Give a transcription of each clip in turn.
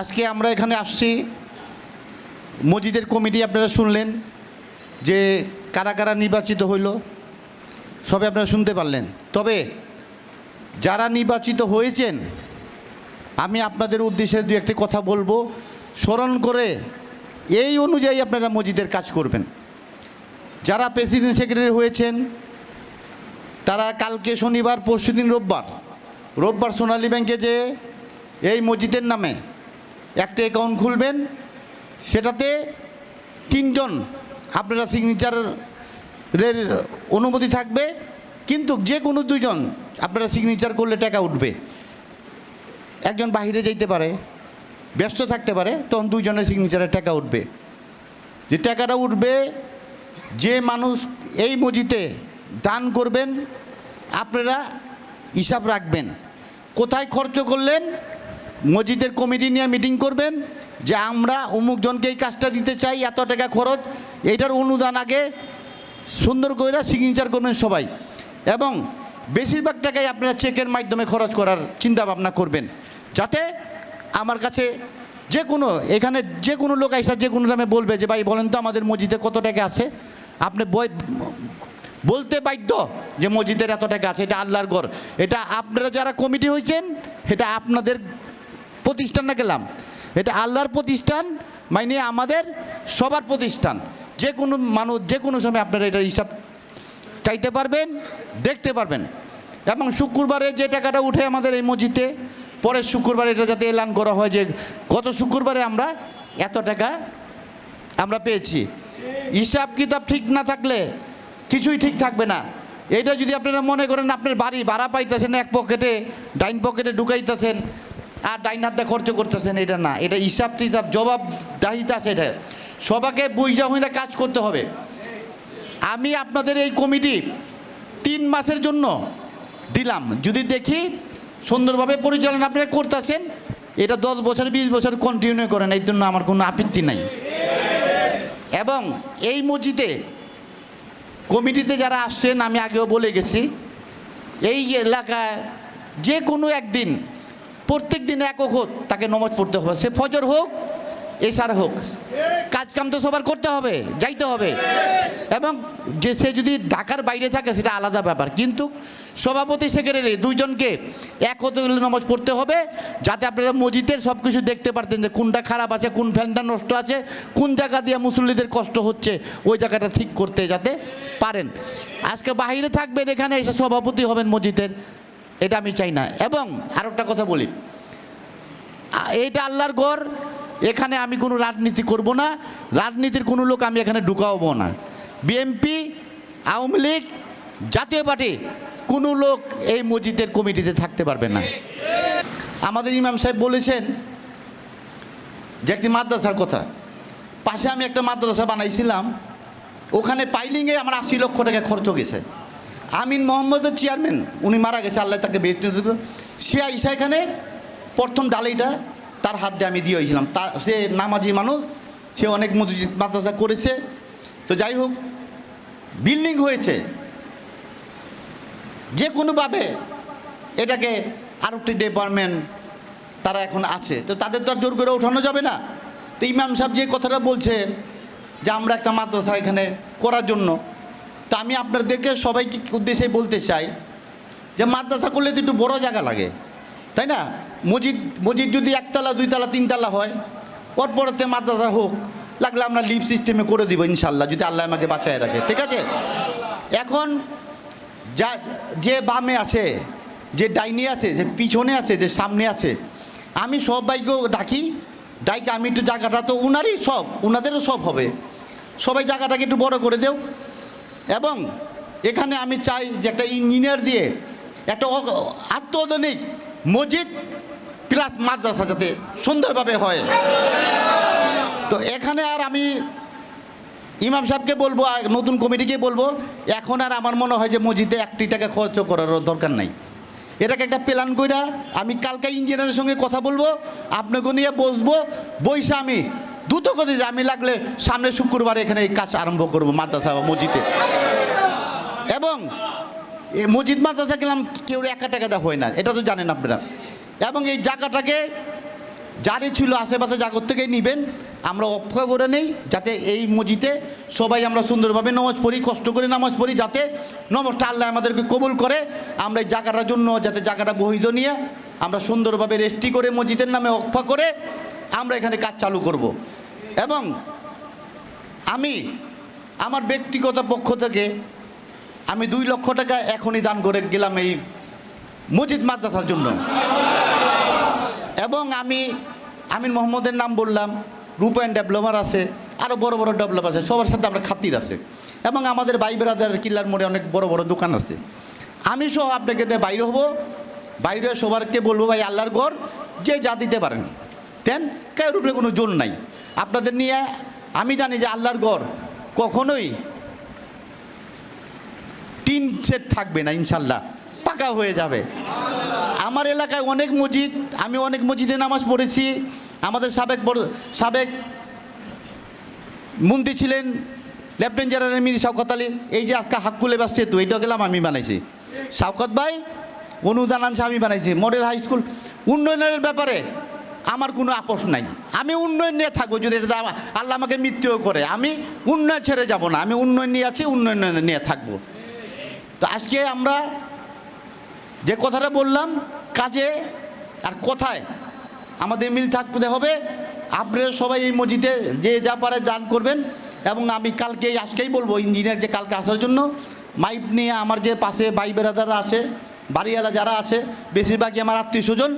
আজকে আমরা এখানে আসছি। মসজিদের কমিটি আপনারা শুনলেন যে কারা কারা নির্বাচিত হইল সবে আপনারা শুনতে পারলেন। তবে যারা নির্বাচিত হয়েছেন, আমি আপনাদের উদ্দেশ্যে দু একটি কথা বলব। স্মরণ করে এই অনুযায়ী আপনারা মসজিদের কাজ করবেন। যারা প্রেসিডেন্ট সেক্রেটারি হয়েছেন, তারা কালকে শনিবার, পরশুদিন রোববার রোববার সোনালী ব্যাংকে যে এই মসজিদের নামে একটা অ্যাকাউন্ট খুলবেন, সেটাতে তিনজন আপনারা সিগনেচারের অনুমতি থাকবে, কিন্তু যে কোনো দুজন আপনারা সিগনেচার করলে টাকা উঠবে। একজন বাহিরে যাইতে পারে, ব্যস্ত থাকতে পারে, তখন দুইজনের সিগনেচারের টাকা উঠবে। যে টাকাটা উঠবে, যে মানুষ এই মসজিদে দান করবেন, আপনারা হিসাব রাখবেন। কোথায় খরচ করলেন মসজিদের কমিটি নিয়ে মিটিং করবেন যে আমরা অমুক জনকে এই কাজটা দিতে চাই, এত টাকা খরচ, এইটার অনুদান আগে সুন্দর করে সিগনেচার করবেন সবাই। এবং বেশিরভাগ টাকাই আপনারা চেকের মাধ্যমে খরচ করার চিন্তা ভাবনা করবেন। যাতে আমার কাছে যে কোনো, এখানে যে কোনো লোক আইসা যে কোনো দামে বলবে যে, ভাই, বলেন তো আমাদের মসজিদে কত টাকা আছে? আপনি বই বলতে বাধ্য যে মসজিদের এত টাকা আছে, এটা আল্লাহর ঘর। এটা আপনারা যারা কমিটি হয়েছেন এটা আপনাদের প্রতিষ্ঠান না গেলাম। এটা আল্লাহর প্রতিষ্ঠান মানে আমাদের সবার প্রতিষ্ঠান। যে কোনো মানুষ, যে কোনো সময় আপনারা এটা হিসাব চাইতে পারবেন, দেখতে পারবেন। এবং শুক্রবারে যে টাকাটা উঠে আমাদের এই মসজিদে, পরের শুক্রবারে এটা যাতে এলান করা হয় যে গত শুক্রবারে আমরা এত টাকা আমরা পেয়েছি। হিসাব কিতাব ঠিক না থাকলে কিছুই ঠিক থাকবে না। এটা যদি আপনারা মনে করেন, আপনার বাড়ি ভাড়া পাইতেছেন, এক পকেটে, ডাইন পকেটে ঢুকাইতেছেন আর ডাইন হাতে খরচ করতেছেন, এটা না। এটা হিসাব টিসাব, জবাব দাহিতা আছে এটা। সবাকে বুঝা হইলে কাজ করতে হবে। আমি আপনাদের এই কমিটি তিন মাসের জন্য দিলাম। যদি দেখি সুন্দরভাবে পরিচালনা আপনারা করতেছেন, এটা দশ বছর, বিশ বছর কন্টিনিউ করেন, এই জন্য আমার কোনো আপত্তি নাই। এবং এই মসজিদে কমিটিতে যারা আসছেন, আমি আগেও বলে গেছি, এই এলাকায় যে কোনো একদিন প্রত্যেক দিন এক হোক তাকে নমাজ পড়তে হবে। সে ফজর হোক এসার হোক, কাজ কাম তো সবার করতে হবে, যাইতে হবে। এবং যে সে যদি ঢাকার বাইরে থাকে সেটা আলাদা ব্যাপার। কিন্তু সভাপতি সেক্রেটারি দুইজনকে এক হতে গেলে নামাজ পড়তে হবে, যাতে আপনারা মসজিদের সব কিছু দেখতে পারতেন যে কোনটা খারাপ আছে, কোন ফ্যানটা নষ্ট আছে, কোন জায়গা দিয়ে মুসল্লিদের কষ্ট হচ্ছে, ওই জায়গাটা ঠিক করতে যাতে পারেন। আজকে বাইরে থাকবেন, এখানে এসে সভাপতি হবেন মসজিদের। এটা আমি চাই না। এবং আরও একটা কথা বলি। এইটা আল্লাহর ঘর, এখানে আমি কোনো রাজনীতি করব না, রাজনীতির কোনো লোক আমি এখানে ঢুকাবো না। বিএমপি আওয়ামী লীগ, জাতীয় পার্টি, কোনো লোক এই মসজিদের কমিটিতে থাকতে পারবে না। আমাদের ইমাম সাহেব বলেছেন যে একটি মাদ্রাসার কথা। পাশে আমি একটা মাদ্রাসা বানাইছিলাম, ওখানে পাইলিংয়ে আমার আশি লক্ষ টাকা খরচ গেছে আমিন মোহাম্মদের চেয়ারম্যান, উনি মারা গেছে, আল্লাহ তাকে বেতন দিত সে আইসা এখানে, প্রথম ডালিটা তার হাত দিয়ে আমি দিয়ে হয়েছিলাম তার সে নামাজি মানুষ, সে অনেক মসজিদ, মাদ্রাসা করেছে। তো যাই হোক, বিল্ডিং হয়েছে। যে কোনোভাবে এটাকে আরও একটি ডিপার্টমেন্ট তারা এখন আছে। তো তাদের তো আর জোর করে ওঠানো যাবে না। তো ইমাম সাহেব যে কথাটা বলছে, যে আমরা একটা মাদ্রাসা এখানে করার জন্য তো আমি আপনাদেরকে সবাইকে উদ্দেশ্যে বলতে চাই যে মাদ্রাসা করলে তো একটু বড় জায়গা লাগে, তাই না? মসজিদ মসজিদ যদি একতলা, দুইতলা, তিনতলা হয় ওর পরেতে মাদ্রাসা হোক, লাগলে আমরা লিভ সিস্টেমে করে দিব ইনশাল্লাহ, যদি আল্লাহ আমাকে বাঁচায় রাখে, ঠিক আছে? এখন যা, যে বামে আছে, যে ডাইনে আছে, যে পিছনে আছে, যে সামনে আছে, আমি সবাইকেও ডাকি, ডাইকে আমি একটু জায়গাটা তো উনারই সব, উনাদেরও সব হবে। সবাই জায়গাটাকে একটু বড় করে দেও এবং এখানে আমি চাই যে একটা ইঞ্জিনিয়ার দিয়ে একটা অ- মসজিদ প্লাস মাদ্রাসা যাতে সুন্দরভাবে হয়। তো এখানে আর আমি ইমাম সাহেবকে বলব, আর নতুন কমিটিকে বলব, এখন আর আমার মনে হয় যে মসজিদে একটি টাকা খরচ করার দরকার নাই। এটাকে একটা প্ল্যান কইরা আমি কালকে ইঞ্জিনিয়ারের সঙ্গে কথা বলব, আপনাকে নিয়ে বসবো, বইসে আমি দ্রুত যে আমি লাগলে সামনে শুক্রবার এখানে এই কাজ আরম্ভ করব, মাদ্রাসা বা মসজিদে। এবং মসজিদ, মাদ্রাসা গেলাম, কেউ একা টাকা দেওয়া হয় না, এটা তো জানেন আপনারা। এবং এই জায়গাটাকে যারই ছিল আশেপাশে জাগর থেকে নিবেন, আমরা অপেক্ষা করে নেই, যাতে এই মসজিদে সবাই আমরা সুন্দরভাবে নামাজ পড়ি, কষ্ট করে নামাজ পড়ি, যাতে নমস্তা আল্লাহ আমাদেরকে কবুল করে। আমরা এই জায়গাটার জন্য যাতে জায়গাটা বহিত নিয়ে আমরা সুন্দরভাবে রেস্টি করে মসজিদের নামে অপেক্ষা করে আমরা এখানে কাজ চালু করব। এবং আমি আমার ব্যক্তিগত পক্ষ থেকে আমি দুই লক্ষ টাকা এখনই দান করে গেলাম এই মসজিদ মাদ্রাসার জন্য। এবং আমি আমিন মোহাম্মদের নাম বললাম রূপায়ণ ডেভেলপার আছে আরও বড় বড় ডেভেলপার আছে, সবার সাথে আমরা খাতির আছে। এবং আমাদের ভাই বেড়াদের কিল্লার মোড়ে অনেক বড় বড় দোকান আছে। আমি সহ আপনাকে বাইরে হব, বাইরে সবারকে বলব ভাই, আল্লাহর ঘর, যে যা দিতে পারেন। দেন কেউ কোনো জোর নাই। আপনাদের নিয়ে আমি জানি যে আল্লাহর ঘর কখনোই টিন সেট থাকবে না, ইনশাল্লাহ। পাকা হয়ে যাবে। আমার এলাকায় অনেক মসজিদ, আমি অনেক মসজিদে নামাজ পড়েছি। আমাদের সাবেক বড়, সাবেক মন্ত্রী ছিলেন লেফটেন্যান্ট জেনারেল মির শওকত আলী। এই যে আজকে হাক্কুলে বাস সেতু এইটা গেলাম, আমি বানাইছি। শওকত ভাই, অনুদান আনছে, আমি বানাইছি। মডেল হাই স্কুল, উন্নয়নের ব্যাপারে আমার কোনো আপোষ নাই। আমি উন্নয়ন নিয়ে থাকব, যদি এটা আল্লাহ আমাকে মৃত্যুও করে। আমি উন্নয়ন ছেড়ে যাব না। আমি উন্নয়ন নিয়ে আছি, উন্নয়ন নিয়ে থাকব। তো আজকে আমরা যে কথাটা বললাম, কাজে আর কথায় আমাদের মিল থাকতে হবে, আপনারা সবাই এই মসজিদে যে যা পারে দান করবেন। এবং আমি কালকে, আজকেই বলব, ইঞ্জিনিয়ার যে কালকে আসার জন্য মাইপ নিয়ে আমার যে পাশে ভাই বেড়াদাররা আছে, বাড়িওয়ালা যারা আছে, বেশিরভাগই আমার আত্মীয় স্বজন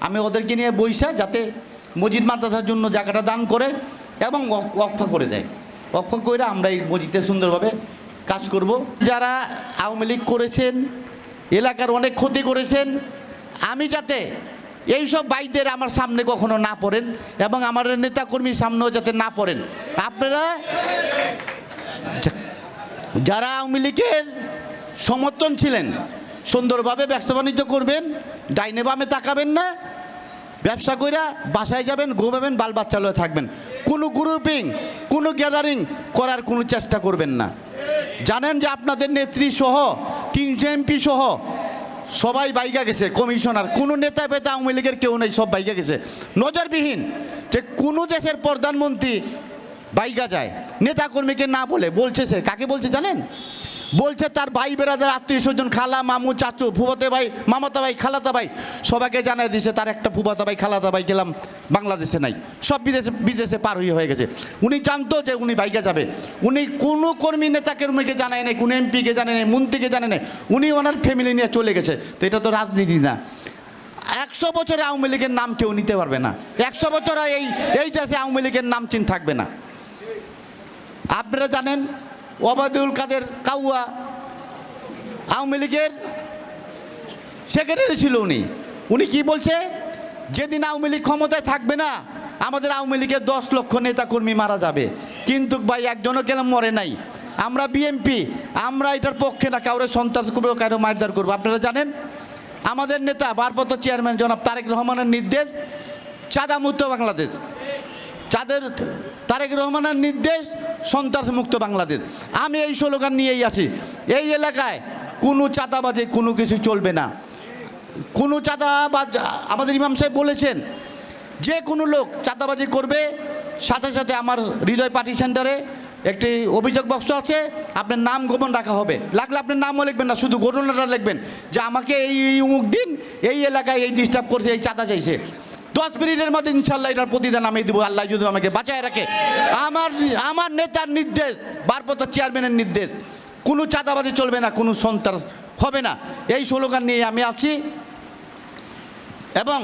আমি ওদেরকে নিয়ে বইসা যাতে মসজিদ মাদ্রাসার জন্য জায়গাটা দান করে এবং অক- অক্ষ করে দেয়। অক্ষ করে আমরা এই মসজিদে সুন্দরভাবে কাজ করব। যারা আওয়ামী লীগ করেছেন, এলাকার অনেক ক্ষতি করেছেন, আমি যাতে এইসব বাইদের আমার সামনে কখনো না পড়েন এবং আমার নেতাকর্মীর সামনেও যাতে না পড়েন। আপনারা যারা আওয়ামী লীগের সমর্থন ছিলেন সুন্দরভাবে ব্যবসা বাণিজ্য করবেন, ডাইনে বামে তাকাবেন না, ব্যবসা কইরা বাসায় যাবেন, ঘুমাবেন, বাল বাচ্চা লয়ে থাকবেন। কোনো গ্রুপিং কোনো গ্যাদারিং করার কোনো চেষ্টা করবেন না। জানেন যে আপনাদের নেত্রী সহ, তিনশো এমপি সহ সবাই বাইগা গেছে, কমিশনার। কোনো নেতা পেতা আওয়ামী লীগের কেউ নেই, সব বাইগা গেছে। নজরবিহীন যে কোনো দেশের প্রধানমন্ত্রী বাইগা যায়। নেতাকর্মীকে না বলে, বলছে সে। কাকে বলছে জানেন? বলছে তার ভাই বেড়াদের আত্মীয় স্বজন খালা, মামু, চাচু, ফুফাতে ভাই, মামাতা ভাই, খালাতা ভাই, সবাইকে জানাই দিছে, তার একটা ফুফাতা ভাই, খালাতা ভাই গেলাম বাংলাদেশে নাই। সব বিদেশে বিদেশে পার হয়ে হয়ে গেছে। উনি জানতো যে উনি বাইকে যাবে। উনি কোনো কর্মী নেতাকে উনিকে জানায় নাই, কোনো এমপিকে জানে নাই, মন্ত্রীকে জানে নাই। উনি ওনার ফ্যামিলি নিয়ে চলে গেছে। তো এটা তো রাজনীতি না। একশো বছরে আওয়ামী লীগের নাম কেউ নিতে পারবে না। একশো বছরে এই এই দেশে আওয়ামী লীগের নাম চিন থাকবে না। আপনারা জানেন ওবায়দুল কাদের কাউয়া আওয়ামী লীগের সেক্রেটারি ছিল উনি। উনি কি বলছে? যেদিন আওয়ামী লীগ ক্ষমতায় থাকবে না, আমাদের আওয়ামী লীগের দশ লক্ষ নেতা কর্মী মারা যাবে। কিন্তু ভাই, একজনও গেলাম মরে নাই। আমরা বিএমপি আমরা এটার পক্ষে না, কাউরে সন্ত্রাস করব কারও মারদার করব। আপনারা জানেন, আমাদের নেতা, ভারপ্রাপ্ত চেয়ারম্যান জনাব তারেক রহমানের নির্দেশ, চাঁদা মুক্ত বাংলাদেশ। যাদের তারেক রহমানের নির্দেশ সন্ত্রাস মুক্ত বাংলাদেশ। আমি এই স্লোগান নিয়েই আছি। এই এলাকায় কোনো চাঁদাবাজে, কোনো কিছু চলবে না। কোনো চাঁদাবাজ, আমাদের ইমাম সাহেব বলেছেন, যে কোনো লোক চাঁদাবাজি করবে, সাথে সাথে আমার হৃদয় পার্টি সেন্টারে একটি অভিযোগ বক্স আছে, আপনার নাম গোপন রাখা হবে। লাগলে আপনার নামও লিখবেন না, শুধু ঘটনাটা লিখবেন যে আমাকে এই অমুক দিন এই এলাকায় এই ডিস্টার্ব করছে, এই চাঁদা চাইছে। দশ মিনিটের মধ্যে ইনশাল্লাহ এটার প্রতিদান আমি দেবো। আল্লাহ যদি আমাকে বাঁচায় রাখে। আমার আমার নেতার নির্দেশ বারপত চেয়ারম্যানের নির্দেশ, কোনো চাঁদাবাজি চলবে না, কোনো সন্ত্রাস হবে না। এই স্লোগান নিয়ে আমি আছি। এবং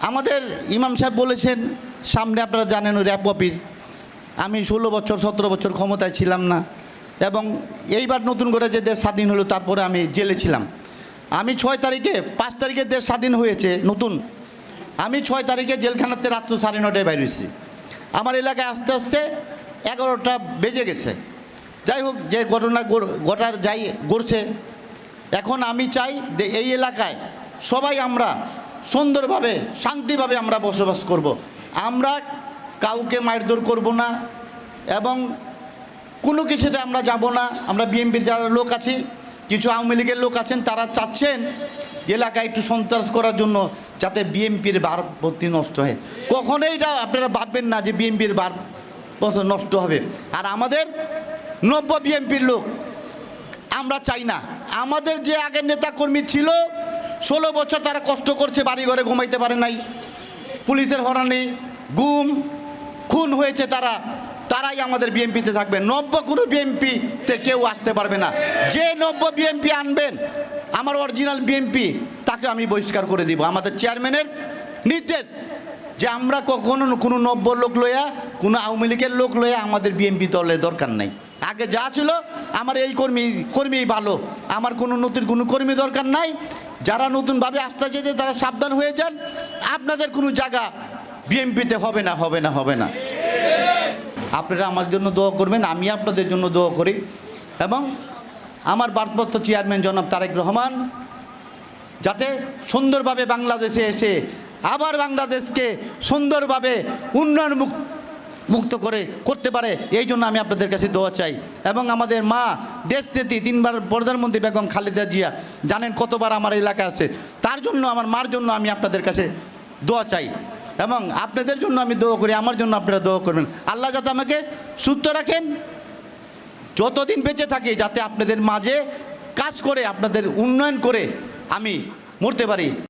আমাদের ইমাম সাহেব বলেছেন, সামনে আপনারা জানেন র্যাব অফিস। আমি ষোলো বছর, সতেরো বছর ক্ষমতায় ছিলাম না। এবং এইবার নতুন করে যে দেশ স্বাধীন হলো, তারপরে আমি জেলে ছিলাম। আমি ছয় তারিখে, পাঁচ তারিখে দেশ স্বাধীন হয়েছে, নতুন। আমি ছয় তারিখে জেলখানাতে রাত্র সাড়ে নটায় বাইর হয়েছি। আমার এলাকায় আস্তে আস্তে এগারোটা বেজে গেছে। যাই হোক, যে ঘটনা ঘটার যাই ঘটছে, এখন আমি চাই যে এই এলাকায় সবাই আমরা সুন্দরভাবে, শান্তিভাবে আমরা বসবাস করব। আমরা কাউকে মারধর করব না এবং কোনো কিছুতে আমরা যাব না। আমরা বিএনপির যারা লোক আছি কিছু আওয়ামী লীগের লোক আছেন, তারা চাচ্ছেন এলাকায় একটু সন্ত্রাস করার জন্য যাতে বিএনপির ভারপত্তি নষ্ট হয়। কখনোই এটা আপনারা ভাববেন না যে বিএনপির ভার নষ্ট হবে। আর আমাদের নব্য বিএনপির লোক, আমরা চাই না। আমাদের যে আগের নেতাকর্মী ছিল, ষোলো বছর তারা কষ্ট করছে বাড়ি ঘরে ঘুমাইতে পারে নাই। পুলিশের হরানি গুম, খুন হয়েছে তারা। তারাই আমাদের বিএমপিতে থাকবে। নব্য কোনো বিএমপিতে কেউ আসতে পারবে না। যে নব্য বিএমপি আনবেন, আমার অরিজিনাল বিএমপি তাকে আমি বহিষ্কার করে দিব। আমাদের চেয়ারম্যানের নির্দেশ যে আমরা কখনো কোনো নব্য লোক লইয়া, কোনো আওয়ামী লীগের লোক লইয়া আমাদের বিএমপি দলের দরকার নাই। আগে যা ছিল, আমার এই কর্মী কর্মী ভালো। আমার কোনো নতুন কোনো কর্মী দরকার নাই। যারা নতুনভাবে আসতে যেতে তারা সাবধান হয়ে যান। আপনাদের কোনো জায়গা বিএমপিতে হবে না হবে না হবে না। আপনারা আমার জন্য দোয়া করবেন, আমি আপনাদের জন্য দোয়া করি। এবং আমার ভারপ্রাপ্ত চেয়ারম্যান জনাব তারেক রহমান, যাতে সুন্দরভাবে বাংলাদেশে এসে আবার বাংলাদেশকে সুন্দরভাবে উন্নয়ন মুক- মুক্ত করে, করতে পারে, এই জন্য আমি আপনাদের কাছে দোয়া চাই। এবং আমাদের মা, দেশ নেত্রী, তিনবার প্রধানমন্ত্রী বেগম খালেদা জিয়া, জানেন কতবার আমার এলাকা আছে, তার জন্য, আমার মার জন্য আমি আপনাদের কাছে দোয়া চাই। এবং আপনাদের জন্য আমি দোয়া করি, আমার জন্য আপনারা দোয়া করবেন। আল্লাহ যাতে আমাকে সুস্থ রাখেন, যতদিন বেঁচে থাকি, যাতে আপনাদের মাঝে কাজ করে, আপনাদের উন্নয়ন করে আমি মরতে পারি।